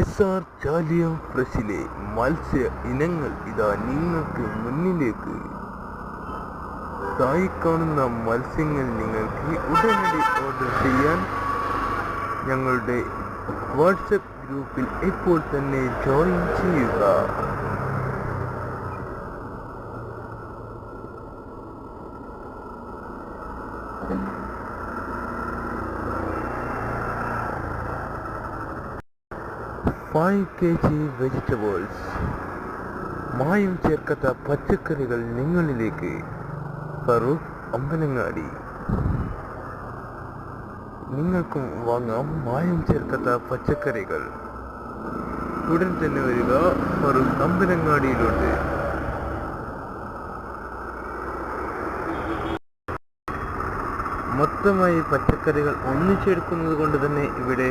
S R Chaliya ഫ്രഷിലെ മത്സ്യ ഇനങ്ങൾ ഇതാ നിങ്ങൾക്ക് മുന്നിലേക്ക്. തായി കാണുന്ന മത്സ്യങ്ങൾ നിങ്ങൾക്ക് ഉടനടി ഓർഡർ ചെയ്യാൻ ഞങ്ങളുടെ വാട്സപ്പ് ഗ്രൂപ്പിൽ ഇപ്പോൾ തന്നെ ജോയിൻ ചെയ്യുക. Five K G vegetables. മായം ചേർക്കാത്ത പച്ചക്കറികൾ നിങ്ങളിലേക്ക്. ഫറൂഖ് അമ്പലങ്ങാടി. നിങ്ങൾക്കും വാങ്ങാം മായം ചേർക്കാത്ത പച്ചക്കറികൾ. ഉടൻ തന്നെ വരിക ഫറൂഖ് അമ്പലങ്ങാടിയിലോട്ട്. മൊത്തമായി പച്ചക്കറികൾ ഒന്നിച്ചെടുക്കുന്നത് കൊണ്ട് തന്നെ ഇവിടെ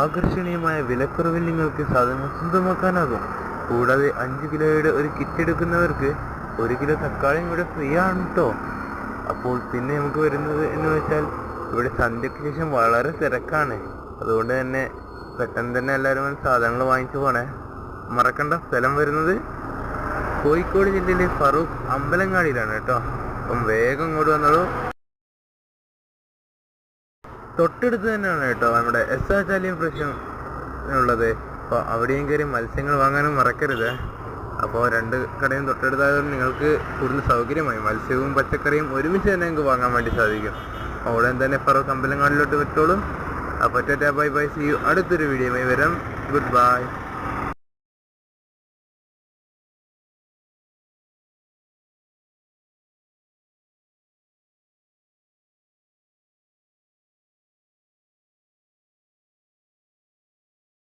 ആകർഷണീയമായ വിലക്കുറവിൽ നിങ്ങൾക്ക് സാധനങ്ങൾ സ്വന്തമാക്കാനാകും. കൂടാതെ അഞ്ച് കിലോയുടെ ഒരു കിറ്റ് എടുക്കുന്നവർക്ക് ഒരു കിലോ തക്കാളിയും ഇവിടെ ഫ്രീ ആണ് കേട്ടോ അപ്പോൾ പിന്നെ നമുക്ക് വരുന്നത് എന്ന് വെച്ചാൽ ഇവിടെ സന്ധ്യയ്ക്ക് ശേഷം വളരെ തിരക്കാണ്. അതുകൊണ്ട് തന്നെ പെട്ടെന്ന് തന്നെ എല്ലാവരും സാധനങ്ങൾ വാങ്ങിച്ചു പോണേ. മറക്കണ്ട സ്ഥലം വരുന്നത് കോഴിക്കോട് ജില്ലയിലെ ഫറൂഖ് അമ്പലങ്ങാടിയിലാണ് കേട്ടോ അപ്പം വേഗം ഇങ്ങോട്ട് വന്നോളൂ. തൊട്ടടുത്ത് തന്നെയാണ് കേട്ടോ നമ്മുടെ എസ് ആർ ചാലിയും ഫ്രഷും ഉള്ളത്. അപ്പോൾ അവിടെയും കയറി മത്സ്യങ്ങൾ വാങ്ങാനും മറക്കരുത്. അപ്പോൾ രണ്ട് കടയും തൊട്ടടുത്തായതുകൊണ്ട് നിങ്ങൾക്ക് കൂടുതൽ സൗകര്യമായി മത്സ്യവും പച്ചക്കറിയും ഒരുമിച്ച് തന്നെ നിങ്ങൾക്ക് വാങ്ങാൻ വേണ്ടി സാധിക്കും. അവിടെ തന്നെ പറ കമ്പലങ്ങാടിലോട്ട് വിട്ടോളും. അപ്പോൾ tata bye bye see you അടുത്തൊരു വീഡിയോയുമായി വരാം. Good bye